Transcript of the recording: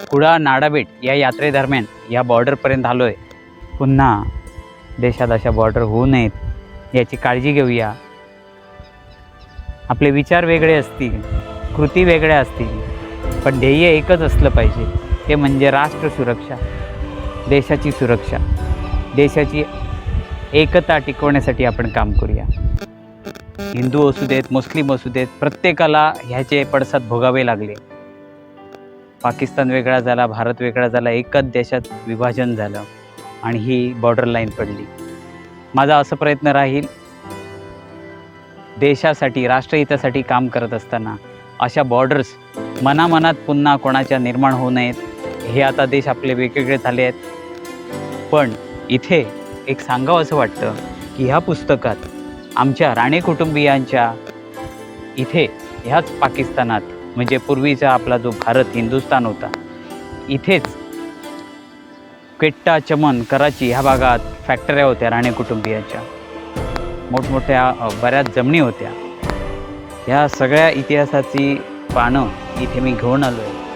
कुडा नाडाबेट या यात्रेदरम्यान या बॉर्डरपर्यंत आलो आहे पुन्हा देशात अशा बॉर्डर होऊ नयेत याची काळजी घेऊया. आपले विचार वेगळे असतील कृती वेगळ्या असतील पण ध्येय एकच असलं पाहिजे ते म्हणजे राष्ट्र सुरक्षा देशाची सुरक्षा. देशाची एकता टिकवण्यासाठी आपण काम करूया. हिंदू असू देत मुस्लिम असू देत प्रत्येकाला ह्याचे पडसाद भोगावे लागले. पाकिस्तान वेगळा झाला भारत वेगळा झाला एकच देशात विभाजन झालं आणि ही बॉर्डर लाईन पडली. माझा असं प्रयत्न राहील देशासाठी राष्ट्रहितासाठी काम करत असताना अशा बॉर्डर्स मनामनात पुन्हा कोणाच्या निर्माण होऊ नयेत हे आता देश आपले वेगवेगळे झाले आहेत. पण इथे एक सांगावं असं वाटतं की ह्या पुस्तकात आमच्या राणे कुटुंबियांच्या इथे ह्याच पाकिस्तानात म्हणजे पूर्वीचा आपला जो भारत हिंदुस्थान होता इथेच क्वेट्टा चमन कराची ह्या भागात फॅक्टऱ्या होत्या राणे कुटुंबियांच्या. मोठमोठ्या बऱ्याच जमिनी होत्या. ह्या सगळ्या इतिहासाची पानं इथे मी घेऊन आलो आहे